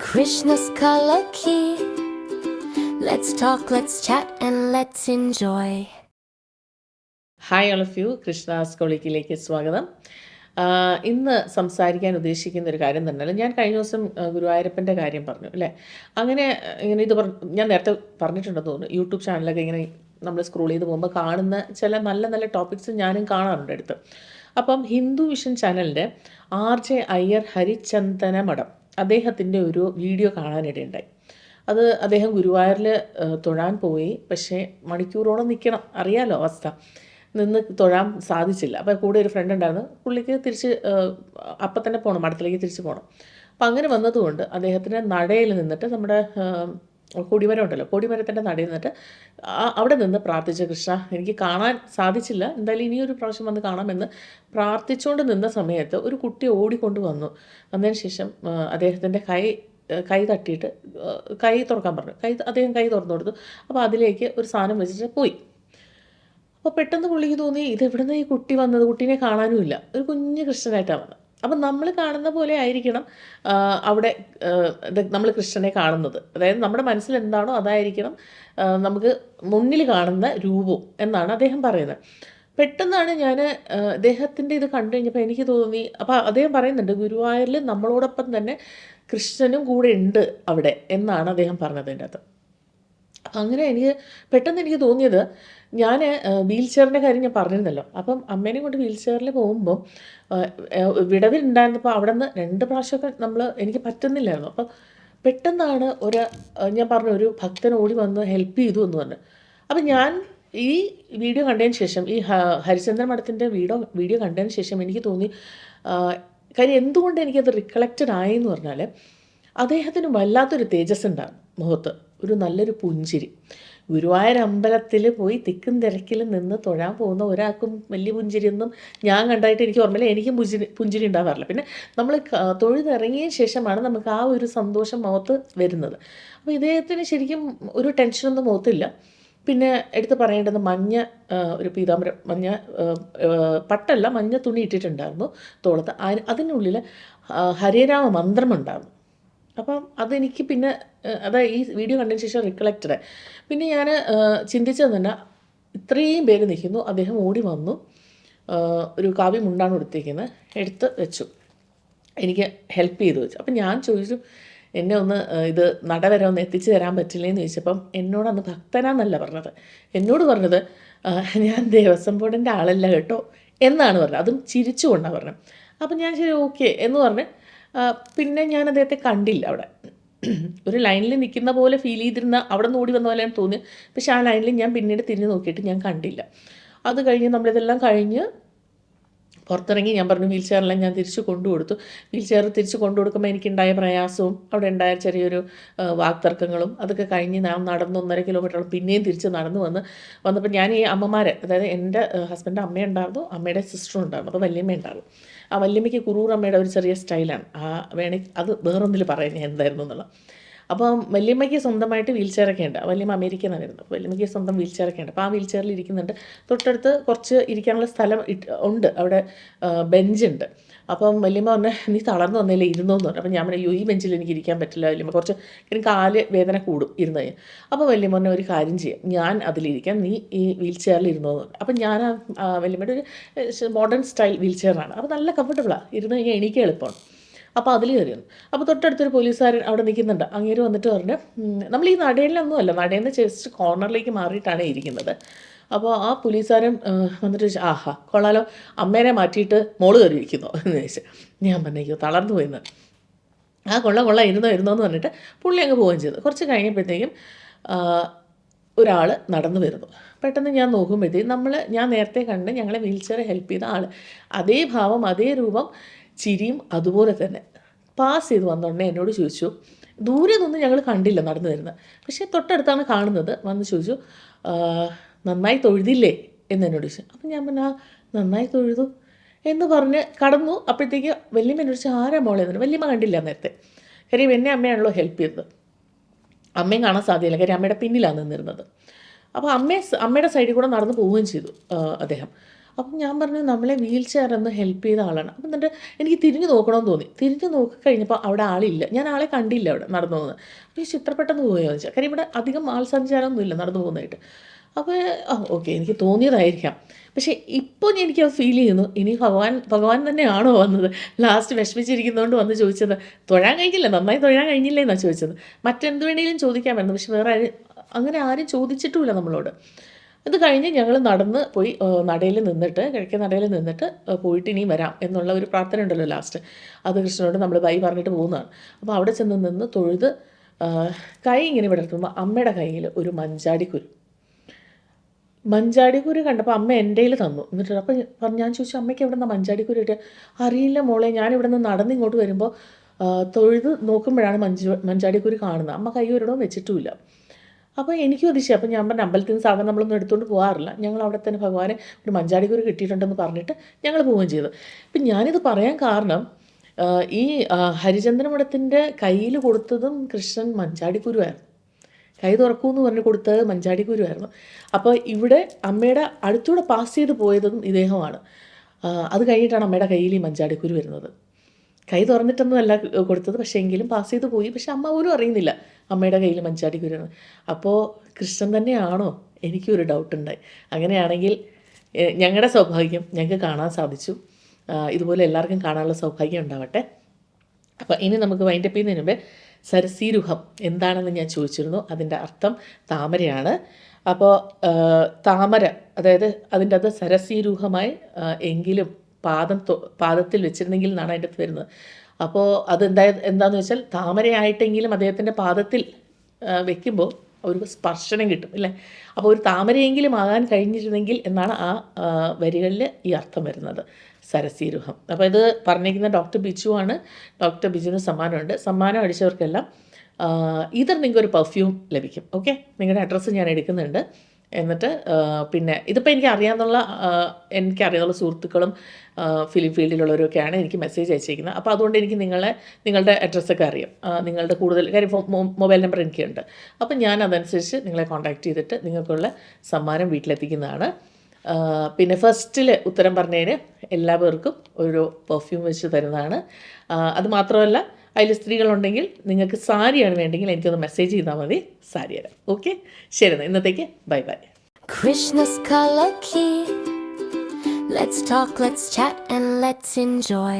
Krishna's color key. Let's talk, let's chat, and let's enjoy. Hi all of you Krishna സ്കോളിക്കിലേക്ക് സ്വാഗതം. ഇന്ന് സംസാരിക്കാൻ ഉദ്ദേശിക്കുന്ന ഒരു കാര്യം തന്നെ ഞാൻ കഴിഞ്ഞ ദിവസം ഗുരുവായൂരപ്പന്റെ കാര്യം പറഞ്ഞു അല്ലേ? അങ്ങനെ ഇങ്ങനെ ഇത് ഞാൻ നേരത്തെ പറഞ്ഞിട്ടുണ്ടെന്ന് തോന്നുന്നു. യൂട്യൂബ് ചാനലൊക്കെ ഇങ്ങനെ നമ്മൾ സ്ക്രോൾ ചെയ്ത് പോകുമ്പോൾ കാണുന്ന ചില നല്ല നല്ല ടോപ്പിക്സ് ഞാനും കാണാറുണ്ട് അടുത്ത് അപ്പം ഹിന്ദു വിഷൻ ചാനലിന്റെ ആർ ജെ അയ്യർ ഹരിചന്ദന മഠം. അദ്ദേഹത്തിന്റെ ഒരു വീഡിയോ കാണാനിടയുണ്ടായി അത് അദ്ദേഹം ഗുരുവായൂരിൽ തൊഴാൻ പോയി. പക്ഷേ മണിക്കൂറോളം നിൽക്കണം അറിയാലോ അവസ്ഥ. നിന്ന് തൊഴാൻ സാധിച്ചില്ല. അപ്പോൾ കൂടെ ഒരു ഫ്രണ്ട് ഉണ്ടായിരുന്നു. പുള്ളിക്ക് തിരിച്ച് അപ്പം തന്നെ പോകണം മഠത്തിലേക്ക് തിരിച്ച് പോകണം അപ്പം അങ്ങനെ വന്നതുകൊണ്ട് അദ്ദേഹത്തിന്റെ നടയിൽ നിന്നിട്ട് നമ്മുടെ കൊടിമരം ഉണ്ടല്ലോ കൊടിമരത്തിന്റെ നടയിൽ നിന്നിട്ട് അവിടെ നിന്ന് പ്രാർത്ഥിച്ച കൃഷ്ണ എനിക്ക് കാണാൻ സാധിച്ചില്ല. എന്തായാലും ഇനിയൊരു പ്രാവശ്യം വന്ന് കാണാമെന്ന് പ്രാർത്ഥിച്ചുകൊണ്ട് നിന്ന സമയത്ത് ഒരു കുട്ടി ഓടിക്കൊണ്ട് വന്നു. വന്നതിന് ശേഷം അദ്ദേഹത്തിന്റെ കൈ കൈ തട്ടിയിട്ട് കൈ തുറക്കാൻ പറഞ്ഞു. കൈ അദ്ദേഹം കൈ തുറന്നു കൊടുത്തു. അപ്പോൾ അതിലേക്ക് ഒരു സാധനം വെച്ചിട്ട് പോയി. അപ്പോൾ പെട്ടെന്ന് പുള്ളിക്ക് തോന്നി ഇത് എവിടുന്ന് ഈ കുട്ടി വന്നത്? കുട്ടീനെ കാണാനുമില്ല. ഒരു കുഞ്ഞു കൃഷ്ണനായിട്ടാണ് വന്നത്. അപ്പം നമ്മൾ കാണുന്ന പോലെ ആയിരിക്കണം അവിടെ നമ്മൾ കൃഷ്ണനെ കാണുന്നത്. അതായത് നമ്മുടെ മനസ്സിൽ എന്താണോ അതായിരിക്കണം നമുക്ക് മുന്നിൽ കാണുന്ന രൂപവും എന്നാണ് അദ്ദേഹം പറയുന്നത്. പെട്ടെന്നാണ് ഞാൻ അദ്ദേഹത്തിന്റെ ഇത് കണ്ടു കഴിഞ്ഞപ്പോൾ എനിക്ക് തോന്നി അപ്പോൾ അദ്ദേഹം പറയുന്നുണ്ട് ഗുരുവായൂരിൽ നമ്മളോടൊപ്പം തന്നെ കൃഷ്ണനും കൂടെ ഉണ്ട് അവിടെ എന്നാണ് അദ്ദേഹം പറഞ്ഞത് അതിന്റെ അകത്ത്. അപ്പം അങ്ങനെ എനിക്ക് പെട്ടെന്ന് എനിക്ക് തോന്നിയത് ഞാൻ വീൽ ചെയറിന്റെ കാര്യം ഞാൻ പറഞ്ഞിരുന്നല്ലോ. അപ്പം അമ്മേനെ കൊണ്ട് വീൽ ചെയറിൽ പോകുമ്പോൾ വിടവിലുണ്ടായിരുന്നപ്പോൾ അവിടെ നിന്ന് രണ്ട് പ്രാവശ്യമൊക്കെ നമ്മൾ എനിക്ക് പറ്റുന്നില്ലായിരുന്നു. അപ്പം പെട്ടെന്നാണ് ഒരു ഞാൻ പറഞ്ഞ ഒരു ഭക്തൻ ഓടി വന്ന് ഹെൽപ്പ് ചെയ്തു എന്ന് പറഞ്ഞു. അപ്പം ഞാൻ ഈ വീഡിയോ കണ്ടതിന് ശേഷം ഈ ഹരിചന്ദ്ര മഠത്തിന്റെ വീഡിയോ വീഡിയോ കണ്ടതിന് ശേഷം എനിക്ക് തോന്നി കാര്യം എന്തുകൊണ്ട് എനിക്കത് റിക്കളക്റ്റഡ് ആയെന്ന് പറഞ്ഞാൽ അദ്ദേഹത്തിന് വല്ലാത്തൊരു തേജസ് ഉണ്ടാകും മുഖത്ത്. ഒരു നല്ലൊരു പുഞ്ചിരി. ഗുരുവായൂർ അമ്പലത്തിൽ പോയി തിക്കും തിരക്കിൽ നിന്ന് തൊഴാൻ പോകുന്ന ഒരാൾക്കും വലിയ പുഞ്ചിരിയൊന്നും ഞാൻ കണ്ടായിട്ട് എനിക്ക് ഓർമ്മയില്ല. എനിക്കും പുഞ്ചിരി പുഞ്ചിരി ഉണ്ടാവാറില്ല. പിന്നെ നമ്മൾ തൊഴുതിറങ്ങിയ ശേഷമാണ് നമുക്ക് ആ ഒരു സന്തോഷം മുഖത്ത് വരുന്നത്. അപ്പോൾ ഇദ്ദേഹത്തിന് ശരിക്കും ഒരു ടെൻഷനൊന്നും മുഖത്തില്ല. പിന്നെ എടുത്ത് പറയേണ്ടത് മഞ്ഞ ഒരു പീതാംബരം മഞ്ഞ പട്ടല്ല മഞ്ഞ തുണി ഇട്ടിട്ടുണ്ടായിരുന്നു തോളത്ത്. അതിനുള്ളിൽ ഹരേരാമ മന്ത്രമുണ്ടായിരുന്നു. അപ്പം അതെനിക്ക് പിന്നെ അതായത് അതാ ഈ വീഡിയോ കണ്ടതിന് ശേഷം റിക്കളക്റ്റഡ് പിന്നെ ഞാൻ ചിന്തിച്ചത് തന്നെ ഇത്രയും പേര് നിൽക്കുന്നു അദ്ദേഹം ഓടി വന്നു ഒരു കാവ്യം മുണ്ടാണ് കൊടുത്തേക്കുന്നത് എടുത്ത് വെച്ചു. എനിക്ക് ഹെൽപ്പ് ചെയ്തു വെച്ചു. അപ്പം ഞാൻ ചോദിച്ചു എന്നെ ഒന്ന് ഇത് നട വരെ ഒന്ന് എത്തിച്ചു തരാൻ പറ്റില്ലേ എന്ന് ചോദിച്ചപ്പം എന്നോട് അന്ന് ഭക്തനാന്നല്ല പറഞ്ഞത്. എന്നോട് പറഞ്ഞത് ഞാൻ ദേവസ്വം ബോർഡിന്റെ ആളല്ല കേട്ടോ എന്നാണ് പറഞ്ഞത്. അതും ചിരിച്ചുകൊണ്ടാണ് പറഞ്ഞത്. അപ്പം ഞാൻ ശരി ഓക്കെ എന്ന് പറഞ്ഞ് പിന്നെ ഞാൻ അദ്ദേഹത്തെ കണ്ടില്ല അവിടെ. ഒരു ലൈനിൽ നിൽക്കുന്ന പോലെ ഫീൽ ചെയ്തിരുന്ന അവിടെ നിന്ന് ഓടി വന്ന പോലെയാണ് തോന്നി പക്ഷെ ആ ലൈനിൽ ഞാൻ പിന്നീട് തിരിഞ്ഞു നോക്കിയിട്ട് ഞാൻ കണ്ടില്ല. അത് കഴിഞ്ഞ് നമ്മളിതെല്ലാം കഴിഞ്ഞ് പുറത്തിറങ്ങി ഞാൻ പറഞ്ഞു വീൽ ചെയറെല്ലാം ഞാൻ തിരിച്ചു കൊണ്ടു കൊടുത്തു വീൽ ചെയർ തിരിച്ചു കൊണ്ടു കൊടുക്കുമ്പോൾ എനിക്കുണ്ടായ പ്രയാസവും അവിടെ ഉണ്ടായ ചെറിയൊരു വാക്തർക്കങ്ങളും അതൊക്കെ കഴിഞ്ഞ് ഞാൻ നടന്ന് ഒന്നര കിലോമീറ്ററോളം പിന്നെയും തിരിച്ച് നടന്നു വന്ന് വന്നപ്പോൾ ഞാൻ ഈ അമ്മമാരെ അതായത് എന്റെ ഹസ്ബൻഡ് അമ്മയുണ്ടായിരുന്നു അമ്മയുടെ സിസ്റ്ററും ഉണ്ടായിരുന്നു അപ്പോൾ വല്യമ്മ ഉണ്ടായിരുന്നു. ആ വല്യമ്മയ്ക്ക് കുറൂർ അമ്മയുടെ ഒരു ചെറിയ സ്റ്റൈലാണ് ആ വേണമെങ്കിൽ അത് വേറൊന്നിൽ പറയുന്നത് എന്തായിരുന്നു എന്നുള്ളത്. അപ്പം വല്യമ്മയ്ക്ക് സ്വന്തമായിട്ട് വീൽ ചെയറൊക്കെ ഉണ്ട്. വല്യമ്മ വരുന്നത്. വല്യമ്മയ്ക്ക് സ്വന്തം വീൽ ചെയറൊക്കെ ഉണ്ട്. അപ്പോൾ ആ വീൽ ചെയറിൽ ഇരിക്കുന്നുണ്ട്. തൊട്ടടുത്ത് കുറച്ച് ഇരിക്കാനുള്ള സ്ഥലം ഉണ്ട്. അവിടെ ബെഞ്ചുണ്ട് അപ്പം വല്യമ്മ പറഞ്ഞ നീ തളർന്നു വന്നില്ലേ ഇരുന്നു എന്ന് പറഞ്ഞു. അപ്പം ഞാൻ പറഞ്ഞു "അയ്യോ, ഈ ബെഞ്ചിൽ എനിക്ക് ഇരിക്കാൻ പറ്റില്ല വല്യമ്മ. കുറച്ച് എനിക്ക് കാൽ വേദന കൂടും ഇരുന്ന് കഴിഞ്ഞാൽ. അപ്പോൾ വല്യമ്മ പറഞ്ഞ ഒരു കാര്യം ചെയ്യാം. ഞാൻ അതിലിരിക്കാം. നീ ഈ വീൽ ചെയറിൽ ഇരുന്നു എന്ന് പറഞ്ഞു. അപ്പം ഞാൻ ആ വല്യമ്മയുടെ ഒരു മോഡേൺ സ്റ്റൈൽ വീൽ ചെയറാണ് അപ്പോൾ നല്ല കംഫർട്ടബിളാണ് ഇരുന്ന് കഴിഞ്ഞാൽ എനിക്ക് എളുപ്പമാണ്. അപ്പോൾ അതിൽ കയറി വന്നു അപ്പോൾ തൊട്ടടുത്തൊരു പോലീസുകാരൻ അവിടെ നിൽക്കുന്നുണ്ട്. അങ്ങേര് വന്നിട്ട് പറഞ്ഞു നമ്മൾ ഈ നടയിലൊന്നും അല്ല നടയിൽ നിന്ന് ജസ്റ്റ് കോർണറിലേക്ക് മാറിയിട്ടാണ് ഇരിക്കുന്നത്. അപ്പോൾ ആ പോലീസുകാരൻ വന്നിട്ട് ചോദിച്ചു ആഹാ കൊള്ളാലോ അമ്മേനെ മാറ്റിയിട്ട് മോൾ കയറി ഇരിക്കുന്നോ എന്ന് ചോദിച്ചു. ഞാൻ പറഞ്ഞു അയ്യോ തളർന്നു പോയിന്ന്. ആ കൊള്ള കൊള്ള ഇരുന്നോ ഇരുന്നോ എന്ന് പറഞ്ഞിട്ട് പുള്ളി അങ്ങ് പോവുകയും ചെയ്തു. കുറച്ച് കഴിഞ്ഞപ്പോഴത്തേക്കും ഒരാൾ നടന്നു വരുന്നു. പെട്ടെന്ന് ഞാൻ നോക്കുമ്പോഴത്തേക്കും നമ്മൾ ഞാൻ നേരത്തെ കണ്ട് ഞങ്ങളെ വീൽ ചെയർ ഹെൽപ്പ് ചെയ്ത ആൾ അതേ ഭാവം അതേ രൂപം ചിരിയും അതുപോലെ തന്നെ. പാസ് ചെയ്ത് വന്നോടനെ എന്നോട് ചോദിച്ചു ദൂരെ നിന്നും ഞങ്ങൾ കണ്ടില്ല നടന്നു വരുന്നത്. പക്ഷേ തൊട്ടടുത്താണ് കാണുന്നത്. വന്ന് ചോദിച്ചു നന്നായി തൊഴുതില്ലേ? എന്ന് എന്നോട് ചോദിച്ചു. അപ്പം ഞാൻ പറഞ്ഞു നന്നായി തൊഴുതു. എന്ന് പറഞ്ഞ് കടന്നു. അപ്പോഴത്തേക്ക് വല്യമ്മ എന്നോട് ചോദിച്ചു ആരാ മോളെ? എന്ന് വല്യമ്മ കണ്ടില്ല നേരത്തെ. കാര്യം എന്നെ അമ്മയാണല്ലോ ഹെൽപ്പ് ചെയ്തത്. അമ്മയും കാണാൻ സാധ്യമല്ല കാര്യം അമ്മയുടെ പിന്നിലാണ് നിന്നിരുന്നത്. അപ്പോൾ അമ്മയെ അമ്മയുടെ സൈഡിൽ കൂടെ നടന്ന് പോവുകയും ചെയ്തു അദ്ദേഹം. അപ്പം ഞാൻ പറഞ്ഞു നമ്മളെ വീൽ ചെയർ ഒന്ന് ഹെൽപ്പ് ചെയ്ത ആളാണ്. അപ്പം എന്നിട്ട് എനിക്ക് തിരിഞ്ഞു നോക്കണമെന്ന് തോന്നി. തിരിഞ്ഞു നോക്കി കഴിഞ്ഞപ്പോൾ അവിടെ ആളില്ല. ഞാൻ ആളെ കണ്ടില്ല അവിടെ നടന്നു പോകുന്നത്. അപ്പോൾ ഈ ചിത്രപ്പെട്ടെന്ന് പോയോ വെച്ചാൽ കാര്യം ഇവിടെ അധികം ആൾ സഞ്ചാരമൊന്നും ഇല്ല നടന്നു പോകുന്നതായിട്ട്. അപ്പോൾ ആ ഓക്കെ എനിക്ക് തോന്നിയതായിരിക്കാം. പക്ഷേ ഇപ്പോൾ എനിക്ക് ഫീൽ ചെയ്യുന്നു. ഇനി ഭഗവാൻ ഭഗവാൻ തന്നെയാണോ വന്നത്? ലാസ്റ്റ് വിഷമിച്ചിരിക്കുന്നതുകൊണ്ട് വന്ന് ചോദിച്ചത് തൊഴാൻ കഴിഞ്ഞില്ല? നന്നായി തൊഴാൻ കഴിഞ്ഞില്ലേ? എന്നാണ് ചോദിച്ചത്. മറ്റെന്ത് വേണേലും ചോദിക്കാമായിരുന്നു. പക്ഷെ വേറെ ആരും അങ്ങനെ ആരും ചോദിച്ചിട്ടുമില്ല നമ്മളോട്. ഇത് കഴിഞ്ഞ് ഞങ്ങൾ നടന്ന് പോയി നടയിൽ നിന്നിട്ട് കിഴക്കേ നടയിൽ നിന്നിട്ട് പോയിട്ട് ഇനിയും വരാം എന്നുള്ള ഒരു പ്രാർത്ഥന ഉണ്ടല്ലോ ലാസ്റ്റ് അത് കൃഷ്ണനോട് നമ്മൾ ബൈ പറഞ്ഞിട്ട് പോകുന്നതാണ്. അപ്പോൾ അവിടെ ചെന്ന് നിന്ന് തൊഴുത് കൈ ഇങ്ങനെ വിടർത്തുമ്പോൾ അമ്മയുടെ കയ്യിൽ ഒരു മഞ്ചാടിക്കുരു. മഞ്ചാടിക്കുരു കണ്ടപ്പോൾ അമ്മ എന്റെ കയ്യിൽ തന്നു. എന്നിട്ട് അപ്പം ഞാൻ ചോദിച്ചു അമ്മയ്ക്ക് എവിടെ നിന്നാണ് മഞ്ചാടിക്കുരു കിട്ടിയ? അറിയില്ല മോളെ ഞാൻ ഇവിടെ നിന്ന് നടന്ന് ഇങ്ങോട്ട് വരുമ്പോൾ തൊഴുത് നോക്കുമ്പോഴാണ് മഞ്ചു മഞ്ചാടിക്കുരു കാണുന്നത്. അമ്മ കൈ ഒരിടവും വെച്ചിട്ടുമില്ല. അപ്പോൾ എനിക്കും അതിശയം. അപ്പം ഞാൻ പറഞ്ഞ അമ്പലത്തിൽ നിന്ന് സാധനം നമ്മളൊന്നും എടുത്തുകൊണ്ട് പോകാറില്ല ഞങ്ങൾ അവിടെ തന്നെ ഭഗവാനെ ഒരു മഞ്ചാടിക്കുരു കിട്ടിയിട്ടുണ്ടെന്ന് പറഞ്ഞിട്ട് ഞങ്ങൾ പോവുകയും ചെയ്തു. അപ്പം ഞാനിത് പറയാൻ കാരണം ഈ ഹരിചന്ദ്രമഠത്തിന്റെ കയ്യിൽ കൊടുത്തതും കൃഷ്ണൻ മഞ്ചാടിക്കുരുവായിരുന്നു. കൈ തുറക്കൂ എന്ന് പറഞ്ഞ് കൊടുത്തത് മഞ്ചാടിക്കുരുവായിരുന്നു. അപ്പോൾ ഇവിടെ അമ്മയുടെ അടുത്തൂടെ പാസ് ചെയ്ത് പോയതും ഇദ്ദേഹമാണ്. അത് കഴിഞ്ഞിട്ടാണ് അമ്മയുടെ കയ്യിൽ ഈ മഞ്ചാടിക്കുരു വരുന്നത്. കൈ തുറന്നിട്ടൊന്നും അല്ല കൊടുത്തത്. പക്ഷേ എങ്കിലും പാസ് ചെയ്ത് പോയി. പക്ഷെ അമ്മ പോലും അറിയുന്നില്ല. അമ്മയുടെ കയ്യിൽ മഞ്ചാടി കുരുന്ന് അപ്പോൾ കൃഷ്ണൻ തന്നെയാണോ? എനിക്കൊരു ഡൗട്ട് ഉണ്ടായി. അങ്ങനെയാണെങ്കിൽ ഞങ്ങളുടെ സൗഭാഗ്യം ഞങ്ങൾക്ക് കാണാൻ സാധിച്ചു. ഇതുപോലെ എല്ലാവർക്കും കാണാനുള്ള സൗഭാഗ്യം ഉണ്ടാവട്ടെ. അപ്പോൾ ഇനി നമുക്ക് വൈൻഡപ്പ് ചെയ്യുന്നതിന് മുമ്പേ സരസീരുഹം എന്താണെന്ന് ഞാൻ ചോദിച്ചിരുന്നു. അതിന്റെ അർത്ഥം താമരയാണ്. അപ്പോൾ താമര അതായത് അതിന്റെ അത് സരസീരുഹമായി എങ്കിലും പാദം പാദത്തിൽ വെച്ചിരുന്നെങ്കിൽ എന്നാണ് അതിന്റെ അകത്ത് വരുന്നത്? അപ്പോൾ അത് എന്താ എന്താണെന്ന് വെച്ചാൽ താമരയായിട്ടെങ്കിലും അദ്ദേഹത്തിന്റെ പാദത്തിൽ വെക്കുമ്പോൾ ഒരു സ്പർശനം കിട്ടും അല്ലേ അപ്പോൾ ഒരു താമരയെങ്കിലും ആകാൻ കഴിഞ്ഞിരുന്നെങ്കിൽ എന്നാണ് ആ വരികളിൽ ഈ അർത്ഥം വരുന്നത് സരസീരുഹം. അപ്പോൾ ഇത് പറഞ്ഞിരിക്കുന്ന ഡോക്ടർ ബിജു ആണ്. ഡോക്ടർ ബിജുവിന് സമ്മാനമുണ്ട്. സമ്മാനം അടിച്ചവർക്കെല്ലാം ഇതർ നിങ്ങൾക്ക് ഒരു പെർഫ്യൂം ലഭിക്കും ഓക്കെ? നിങ്ങളുടെ അഡ്രസ്സ് ഞാൻ എടുക്കുന്നുണ്ട്. എന്നിട്ട് പിന്നെ ഇതിപ്പോൾ എനിക്ക് അറിയാവുന്ന എനിക്ക് അറിയാവുന്ന സുഹൃത്തുക്കളും ഫിലിം ഫീൽഡിലുള്ളവരൊക്കെയാണ് എനിക്ക് മെസ്സേജ് അയച്ചിരിക്കുന്നത്. അപ്പോൾ അതുകൊണ്ട് എനിക്ക് നിങ്ങളെ നിങ്ങളുടെ അഡ്രസ്സൊക്കെ അറിയാം. നിങ്ങളുടെ കൂടുതൽ കാര്യം മൊബൈൽ നമ്പർ എനിക്കുണ്ട്. അപ്പം ഞാൻ അതനുസരിച്ച് നിങ്ങളെ കോൺടാക്ട് ചെയ്തിട്ട് നിങ്ങൾക്കുള്ള സമ്മാനം വീട്ടിലെത്തിക്കുന്നതാണ്. പിന്നെ ഫസ്റ്റിൽ ഉത്തരം പറഞ്ഞതിന് എല്ലാ പേർക്കും ഒരു പെർഫ്യൂം വെച്ച് തരുന്നതാണ്. അത് മാത്രമല്ല അതിൽ സ്ത്രീകളുണ്ടെങ്കിൽ നിങ്ങൾക്ക് സാരിയാണ് വേണ്ടെങ്കിൽ എനിക്കൊന്ന് മെസ്സേജ് ചെയ്താൽ മതി. സാരി തരാം. ഓക്കെ ശരി എന്നാൽ ഇന്നത്തേക്ക് bye bye Krishna's color key. Let's talk, let's chat, and let's enjoy.